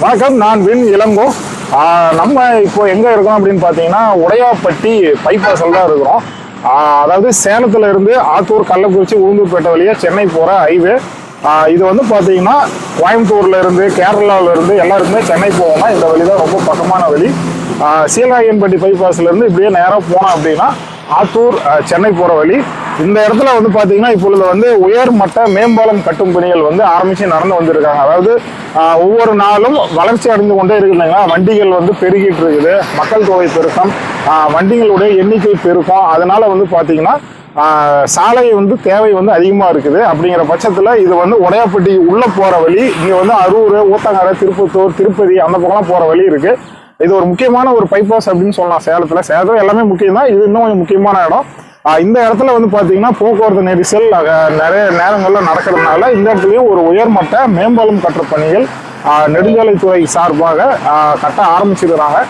வணக்கம் நான் வின் இளங்கோ. நம்ம இப்போ எங்க இருக்கோம் அப்படின்னு பார்த்தீங்கன்னா உடையாப்பட்டி பைபாஸில் தான் இருக்கிறோம். அதாவது சேலத்துல இருந்து ஆத்தூர் கள்ளக்குறிச்சி உளுந்தூர்பேட்டை வழியா சென்னை போற ஹைவே இது வந்து பார்த்தீங்கன்னா கோயம்புத்தூர்ல இருந்து கேரளால இருந்து எல்லாருக்குமே சென்னை போகணும்னா இந்த வழி தான் ரொம்ப பக்கமான வழி. சீலாயன்பட்டி சீலநாயகன்பட்டி பைபாஸ்ல இருந்து இப்படியே நேராக போனோம் அப்படின்னா ஆத்தூர் சென்னை போற வழி. இந்த இடத்துல வந்து பாத்தீங்கன்னா இப்பொழுது வந்து உயர்மட்ட மேம்பாலம் கட்டும் பணிகள் வந்து ஆரம்பிச்சு நடந்து வந்திருக்காங்க. அதாவது ஒவ்வொரு நாளும் வளர்ச்சி அடைந்து கொண்டே இருக்குதுங்களா வண்டிகள் வந்து பெருகிட்டு இருக்குது. மக்கள் தொகை பெருக்கம் வண்டிகளுடைய எண்ணிக்கை பெருக்கம். அதனால வந்து பாத்தீங்கன்னா சாலை வந்து தேவை வந்து அதிகமாக இருக்குது. அப்படிங்கிற பட்சத்தில் இது வந்து உடையாப்பட்டி உள்ளே போகிற வழி இங்கே வந்து அரூர் ஊத்தங்கரை திருப்பத்தூர் திருப்பதி அந்த பக்கம்லாம் போகிற வழி இருக்குது இது ஒரு முக்கியமான ஒரு பைபாஸ் அப்படின்னு சொல்லலாம். சேலத்தில். சேலத்துல எல்லாமே முக்கியம் தான் இது இன்னும் கொஞ்சம் முக்கியமான இடம். இந்த இடத்துல வந்து பார்த்தீங்கன்னா போக்குவரத்து நெரிசல் நிறைய நேரங்களில் நடக்கிறதுனால இந்த இடத்துலையும் ஒரு உயர்மட்ட மேம்பாலம் கட்டுற பணிகள் நெடுஞ்சாலைத்துறை சார்பாக கட்ட ஆரம்பிச்சிருக்கிறாங்க.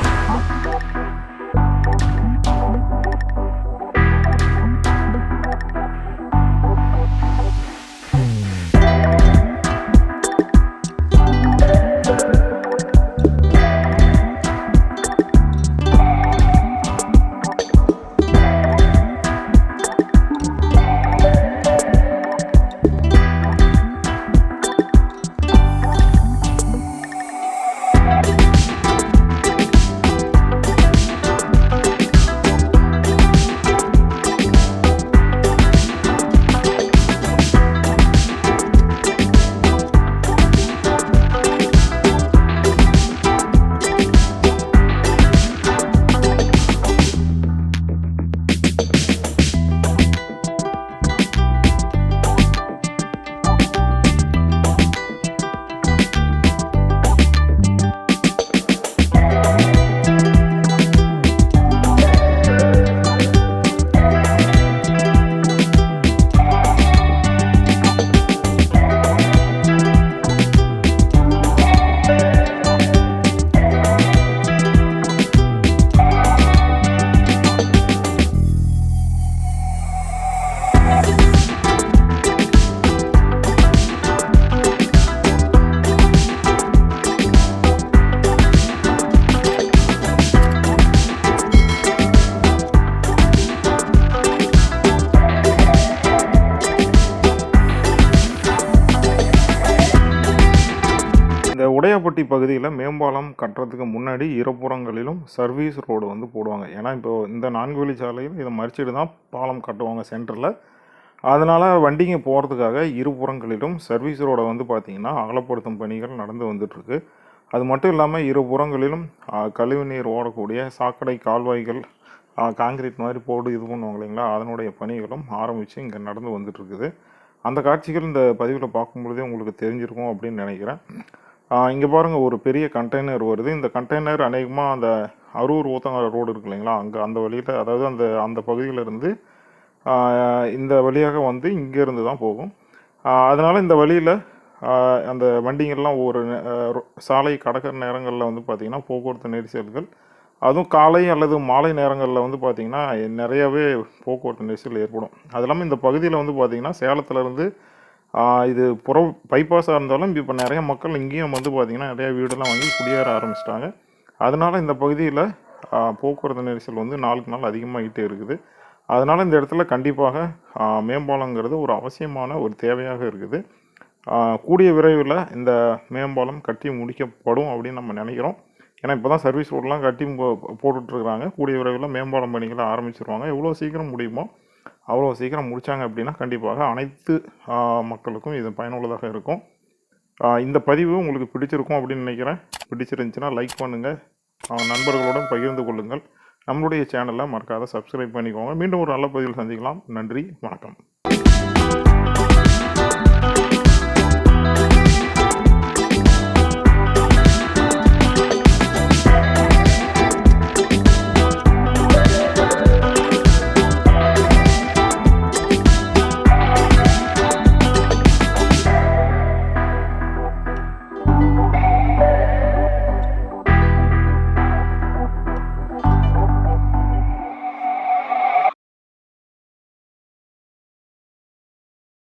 இந்த பகுதியில் மேம்பாலம் கட்டுறதுக்கு முன்னாடி இருபுறங்களிலும் சர்வீஸ் ரோடு வந்து போடுவாங்க. ஏன்னா இப்போ இந்த நான்கு வழிச்சாலையில் இதை மறிச்சிட்டு தான் பாலம் கட்டுவாங்க சென்டரில் அதனால் வண்டிங்க போகிறதுக்காக இருபுறங்களிலும் சர்வீஸ் ரோடை வந்து பார்த்திங்கன்னா அகலப்படுத்தும் பணிகள் நடந்து வந்துட்டுருக்கு. அது மட்டும் இல்லாமல் இருபுறங்களிலும் கழிவுநீர் ஓடக்கூடிய சாக்கடை கால்வாய்கள் காங்கிரீட் மாதிரி போடு இது பண்ணுவாங்க இல்லைங்களா? அதனுடைய பணிகளும் ஆரம்பித்து இங்கே நடந்து வந்துட்டுருக்குது. அந்த காட்சிகள் இந்த பதிவில் பார்க்கும்பொழுதே உங்களுக்கு தெரிஞ்சிருக்கும் அப்படின்னு நினைக்கிறேன். இங்கே பாருங்கள் ஒரு பெரிய கண்டெய்னர் வருது. இந்த கண்டெய்னர் அநேகமாக அந்த அரூர் ஊத்தங்கரை ரோடு இருக்கு இல்லைங்களா? அங்கே அந்த வழியில் அதாவது அந்த அந்த பகுதியிலிருந்து இந்த வழியாக வந்து இங்கேருந்து தான் போகும். அதனால் இந்த வழியில் அந்த வண்டிங்கள்லாம் ஒரு சாலை கடக்கிற நேரங்களில் வந்து பார்த்திங்கன்னா போக்குவரத்து நெரிசல்கள். அதுவும் காலை அல்லது மாலை நேரங்களில் வந்து பார்த்திங்கன்னா நிறையவே போக்குவரத்து நெரிசல் ஏற்படும். அது இல்லாமல் இந்த பகுதியில் வந்து பார்த்திங்கன்னா சேலத்துலேருந்து இது புற பைபாஸாக இருந்தாலும் இப்போ நிறைய மக்கள் இங்கேயும் வந்து பார்த்திங்கன்னா நிறைய வீடெல்லாம் வாங்கி குடியேற ஆரம்பிச்சிட்டாங்க. அதனால் இந்த பகுதியில் போக்குவரத்து நெரிசல் வந்து நாளுக்கு நாள் அதிகமாகிட்டே இருக்குது. அதனால் இந்த இடத்துல கண்டிப்பாக மேம்பாலங்கிறது ஒரு அவசியமான ஒரு தேவையாக இருக்குது. கூடிய விரைவில் இந்த மேம்பாலம் கட்டி முடிக்கப்படும் அப்படின்னு நம்ம நினைக்கிறோம். ஏன்னா இப்போ தான் சர்வீஸ் ரோடெலாம் கட்டி போ- போட்டுட்ருக்குறாங்க கூடிய விரைவில் மேம்பாலம் பணிகளை ஆரம்பிச்சிருவாங்க. எவ்வளோ சீக்கிரம் முடியுமோ அவ்வளோ சீக்கிரம் முடித்தாங்க அப்படின்னா கண்டிப்பாக அனைத்து மக்களுக்கும் இது பயனுள்ளதாக இருக்கும். இந்த பதிவு உங்களுக்கு பிடிச்சிருக்கும் அப்படின்னு நினைக்கிறேன். பிடிச்சிருந்துச்சுன்னா லைக் பண்ணுங்கள் நண்பர்களுடன் பகிர்ந்து கொள்ளுங்கள். நம்மளுடைய சேனலை மறக்காத சப்ஸ்கிரைப் பண்ணிக்கோங்க. மீண்டும் ஒரு நல்ல பதிவில் சந்திக்கலாம். நன்றி வணக்கம்.